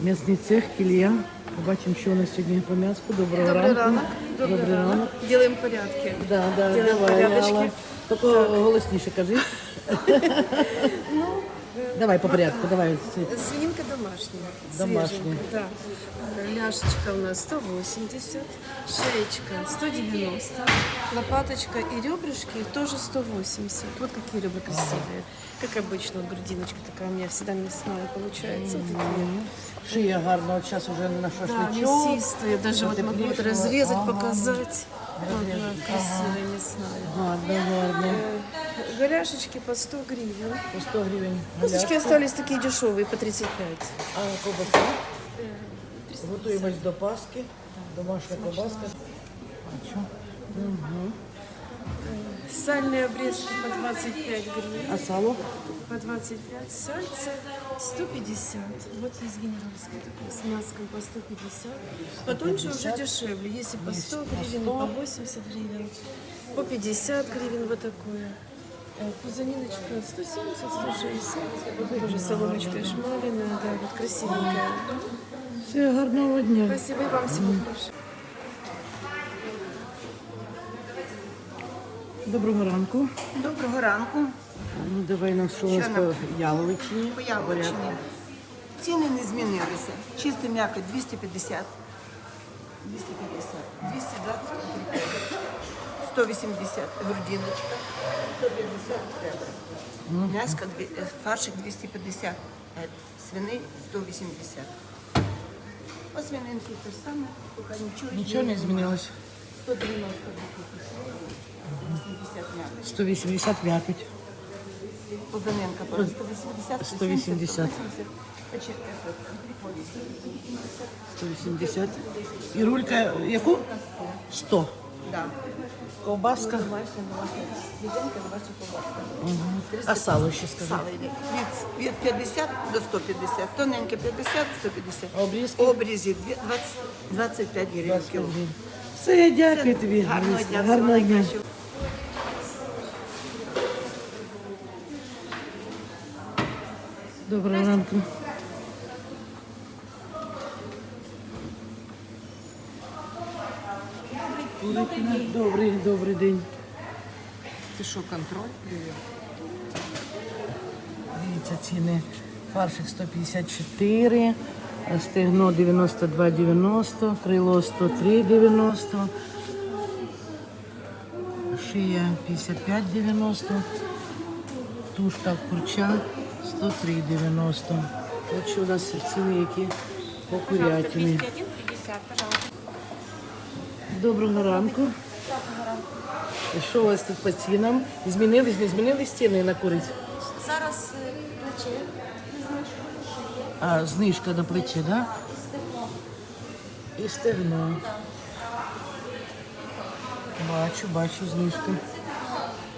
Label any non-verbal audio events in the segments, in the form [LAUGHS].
М'ясний цех, кілія. Побачимо, що у нас сьогодні по м'яску. Доброго Добрий ранку. ранок. Добрий ранок. Делаем порядки. Да, да, Ділимо давай, порядочки. Алла. Тільки голосніше кажи. [LAUGHS] Давай по порядку, давай. Свининка домашняя. Домашняя. свеженькая, Да. Ляшечка у нас 180, шеечка 190, лопаточка и ребрышки тоже 180. Вот какие ребра красивые. Как обычно, вот грудиночка такая у меня всегда мясная получается. Вот такие. Шия гарна, от зараз вже на Да, шашличок. мясистые. Даже вот могу вот разрезать, ага. показать. Вот, да, красивая мясная. Гарно, гарно. Голяшечки по 100 гривен. По 100 гривень. Косточки галяшка. остались такие дешевые, по 35. А ковбаса? Готуємось до Пасхи. Домашня ковбаска. Угу. Сальные обрезки по 25 гривен. А сало? По 25. Сальца 150. Вот есть генеральская такая с мяском по 150. Потоньше уже дешевле. Есть и по 100 гривен, по 80 гривен. По 50 гривен вот такое. Э, Пузаниночка 170, 160. Тоже соломочка шмаленая, да, вот красивенькая. Все, гарного дня. Спасибо и вам всего хорошего. Доброго ранку. Доброго ранку. Ну, давай нам що у нас Що по нам? яловичині. По Яблочині. Ціни не змінилися. Чисте м'яко 250. 250. 220 180 грудиночка, 150 ребра. М'яско, е, фаршик 250, е, свини 180. По свининки те ж саме, поки нічого, Нічого не змінилось. 190 80 180 м'якоть. Полтоненко по 180, 180. 180. Почти так, прикольно. 180. І рулька яку? 100. Да. Ковбаска. Свіденька. А сало ще скажи. Сало йде. Від, від 50 до 150. Тоненьке 50, 150. Обрізки? Обрізі дві- 20, 25 гривень кіло. Все, дякую тобі. Гарного дня. Гарного дня. найкращого. Доброго ранку. Добрий, добрий день. Ти що, контроль? Дивіться ціни. Фаршик 154, стегно 92,90, крило 103,90, шия 55,90, тушка курча 103,90. От що у нас ціни які по курятині. Доброго ранку. Що у вас тут по цінам? Змінились, не змінились ціни на курицю? Зараз е, плече А, знижка на плече, да? І стегно. Бачу, бачу знижку.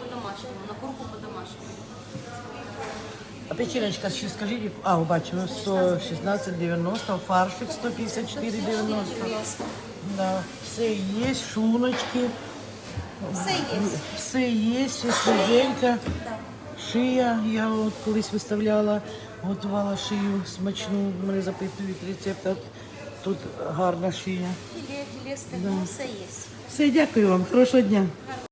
по-домашньому, на курку по-домашньому. А печеночка ще скажіть, а, бачу, 116,90, фаршик 154,90. Да, все є, шлуночки, Все є. все є, все свіженька. Шия, я от колись виставляла, готувала шию смачну, мене запитують рецепт, от тут гарна шия. Філе, філе, стегно, все є. Все, дякую вам, хорошого дня.